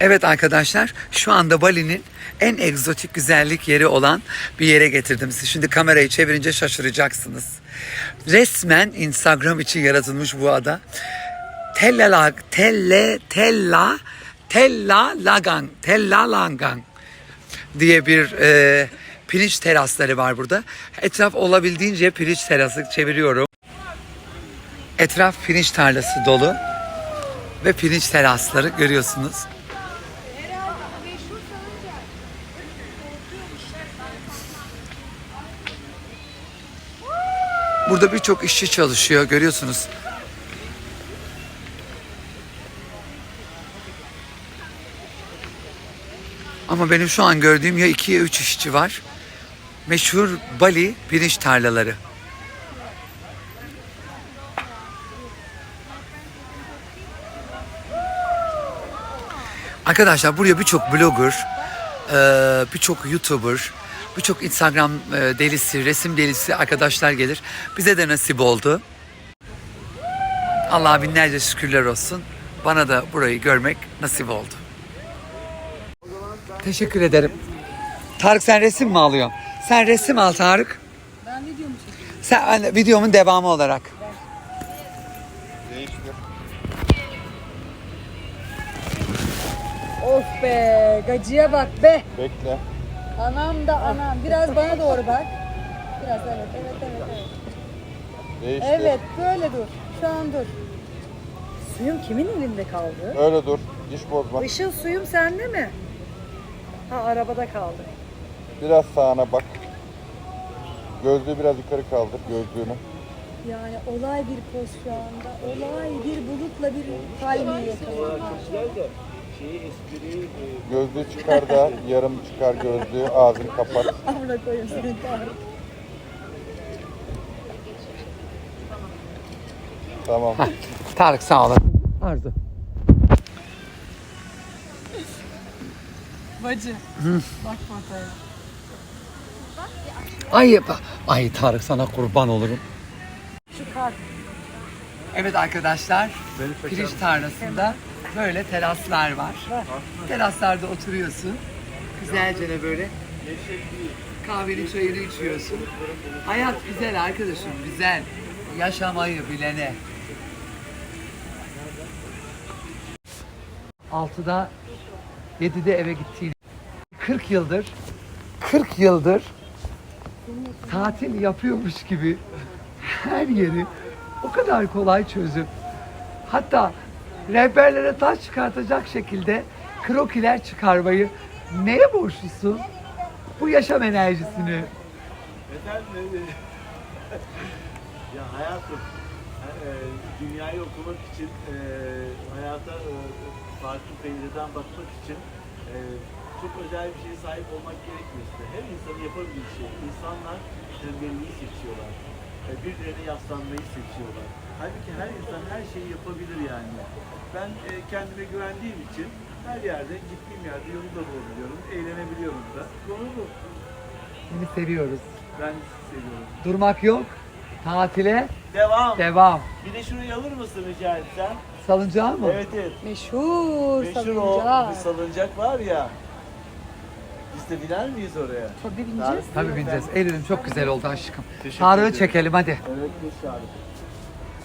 Evet arkadaşlar şu anda Bali'nin en egzotik güzellik yeri olan bir yere getirdim sizi. Şimdi kamerayı çevirince şaşıracaksınız. Resmen Instagram için yaratılmış bu ada. Tella Telle Tella Tella Lagan Tella Langan diye bir e, pirinç terasları var burada. Etraf olabildiğince pirinç terası çeviriyorum. Etraf pirinç tarlası dolu ve pirinç terasları görüyorsunuz. Burada birçok işçi çalışıyor görüyorsunuz. Ama benim şu an gördüğüm ya iki ya üç işçi var. Meşhur Bali pirinç tarlaları. Arkadaşlar buraya birçok blogger, birçok YouTuber, birçok Instagram eee, delisi, resim delisi arkadaşlar gelir. Bize de nasip oldu. Allah'a binlerce şükürler olsun. Bana da burayı görmek nasip oldu. Teşekkür ederim. Tarık sen resim mi alıyorsun? Sen resim al Tarık. Ben videomu çekiyorum. Sen hani, videomun devamı olarak. Of be gacıya bak be. Bekle. Anam da anam. Biraz bana doğru bak. Biraz evet evet evet evet. Değiştir. Evet böyle dur. Şu an dur. Suyum kimin elinde kaldı? Öyle dur. Diş bozma. Işıl suyum sende mi? Ha arabada kaldı. Biraz sağına bak. Gözlüğü biraz yukarı kaldır. Gözlüğünü. Yani olay bir poz şu anda. Olay bir bulutla bir yakaladı. Gözlüğü çıkar da yarım çıkar gözlüğü. Ağzını kapat. Amına koyayım seni Tarık. Tamam. Tarık sağ olasın. Arzu. Bacı. Bak fotoğraf. Ay, ay Tarık sana kurban olurum. Şu kart. Evet arkadaşlar, pirinç tarlasında böyle teraslar var. Teraslarda oturuyorsun. Güzelce de böyle kahveni çayını içiyorsun. Hayat güzel arkadaşım, güzel. Yaşamayı bilene. Altıda, yedide eve gittiğin 40 yıldır, 40 yıldır tatil yapıyormuş gibi her yeri o kadar kolay çözüp hatta rehberlere taş çıkartacak şekilde krokiler çıkarmayı neye borçlusun? Bu yaşam enerjisini. Ya hayatım, e, dünyayı okumak için, e, hayata e, farklı pencereden bakmak için e, çok özel bir şeye sahip olmak gerekmiyor. Her insanın yapabildiği şey. İnsanlar tembelliği seçiyorlar. E, birilerine yaslanmayı seçiyorlar. Halbuki her insan her şeyi yapabilir yani. Ben e, kendime güvendiğim için her yerde, gittiğim yerde yolunda bulabiliyorum, eğlenebiliyorum da. Konu bu. Seni seviyoruz. Ben sizi seviyorum. Durmak yok. Tatile Devam. devam. Bir de şurayı alır mısın rica etsem? Salıncağı mı? Evet evet. Meşhur, Meşhur o salıncağı. bir salıncak var ya. Biz de biner miyiz oraya? Tabii bineceğiz. Tabii bineceğiz. Eylül'üm çok güzel oldu aşkım. Teşekkür Tarık'ı ederim. çekelim hadi. Evet dışarı.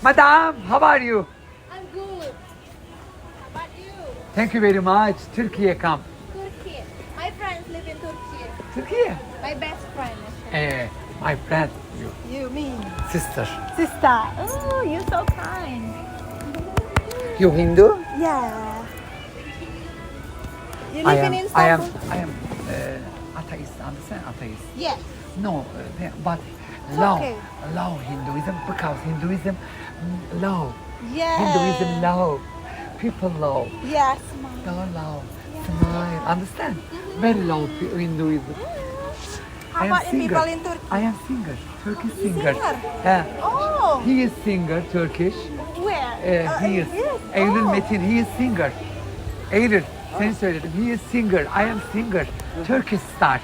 Madam, how are you? I'm good. How about you? Thank you very much. Türkiye come. Turkey. My friends live in Turkey. Türkiye. My best friend. Eh, my friend, you, You mean sister. Sister. Oh, you're so kind. You Hindu? Yeah. You I live am, in I Istanbul? am, I am uh, atheist. Understand atheist? Yes. No, uh, but love, okay. love Hinduism because Hinduism mm, love, Yeah. Hinduism love, people love, Yes, mom. don't love, smile. Understand? Very love Hinduism. How I am about singer. people in Turkey? I am singer, Turkish singer. singer? Yeah. Oh, He is singer, Turkish. where? Uh, Uh, he is. yes. Eylül Oh. Metin, he is singer. Eylül, seni söyledim. He is singer, I am singer. Turkish star.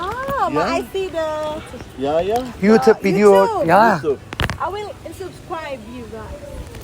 Oh, but Yeah. I see the. Ya ya. YouTube Uh, video. YouTube. Ya. YouTube. I will subscribe you guys.